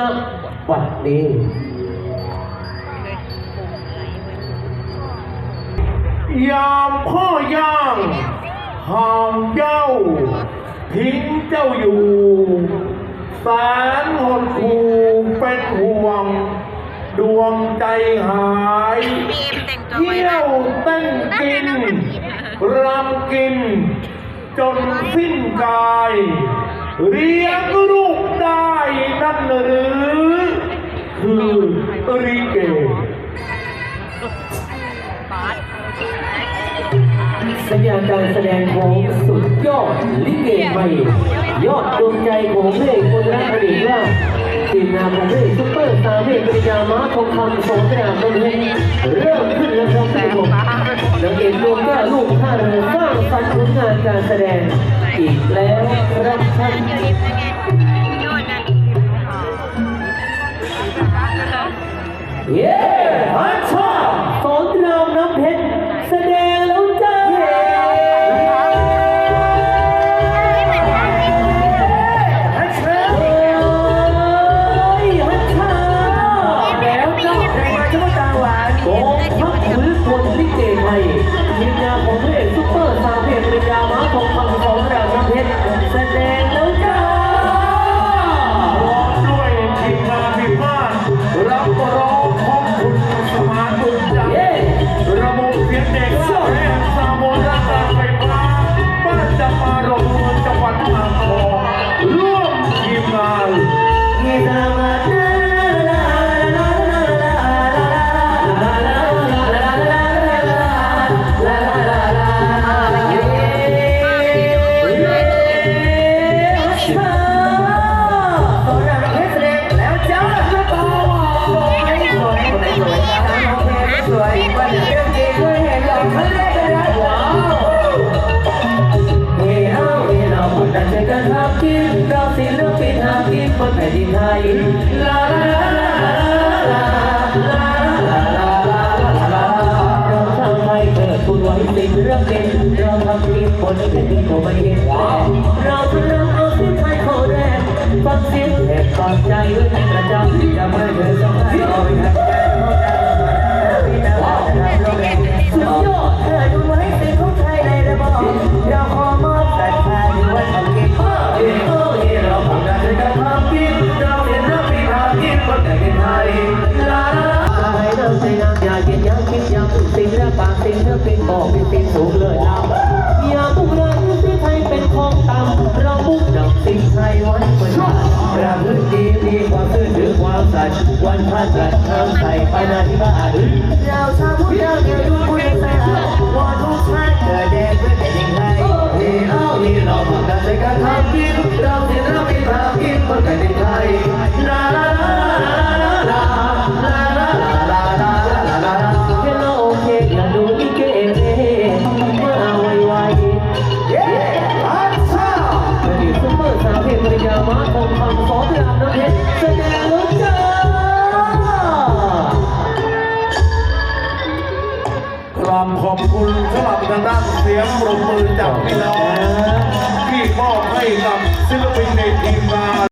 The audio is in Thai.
ณบัดนี้ยามพ่อย่างห่างเจ้า ทิ้งเจ้าอยู่แสนหดหูเป็นห่วง ดวงใจหายเที่ยวเต้นกินรำกิน จนสิ้นกาย เรียกลูกได้ นั่นหรือคือริเกสัญญาการแสดงของสุดยอดลิเกใหม่ยอดดวงใจของพระเอกคนแรกอดีตว่าทีมงานของพระเอกซุปเปอร์สตาร์เอกปริญญามาทองคำสงกรานต์นนเฮงเริ่มขึ้นแล้วครับท่านผู้ชมนางเอกดวงแก้วลูกท่าเรือสร้างสรรค์ผลงานการแสดงอีกแล้วครับท่าน Yeah, I'm. ศิลปินหากินบนแผ่นดินไทยลาลาลาลาลาลาลาลาลาลาเราทำให้เกิดคุณไว้สิ่งเรื่องเด่นเราทำกินบนแผ่นดินของไม่เห็นเราทำเราเอาสิ่งไทยเข้าแรกฟังเสียงแหกความใจด้วยประจำจะไม่เดินสองให้ลอยารทุวันผ่านจากทางไทไปนาที่บ้านเราชาวพุทธเราเกิดด้วยคุยใส่หลักวอนทุกชาติเกิดแดเพื่อแผ่นดินไทยนี่เรานี่เราทำการใจกันทำกินเราที่เราไม่ทำกินคนแผ่นดินไทยนา คุณสำหรับทางด้านเสียงปรบมือจากพี่น้องที่มอบให้กับศิลปินในทีมงาน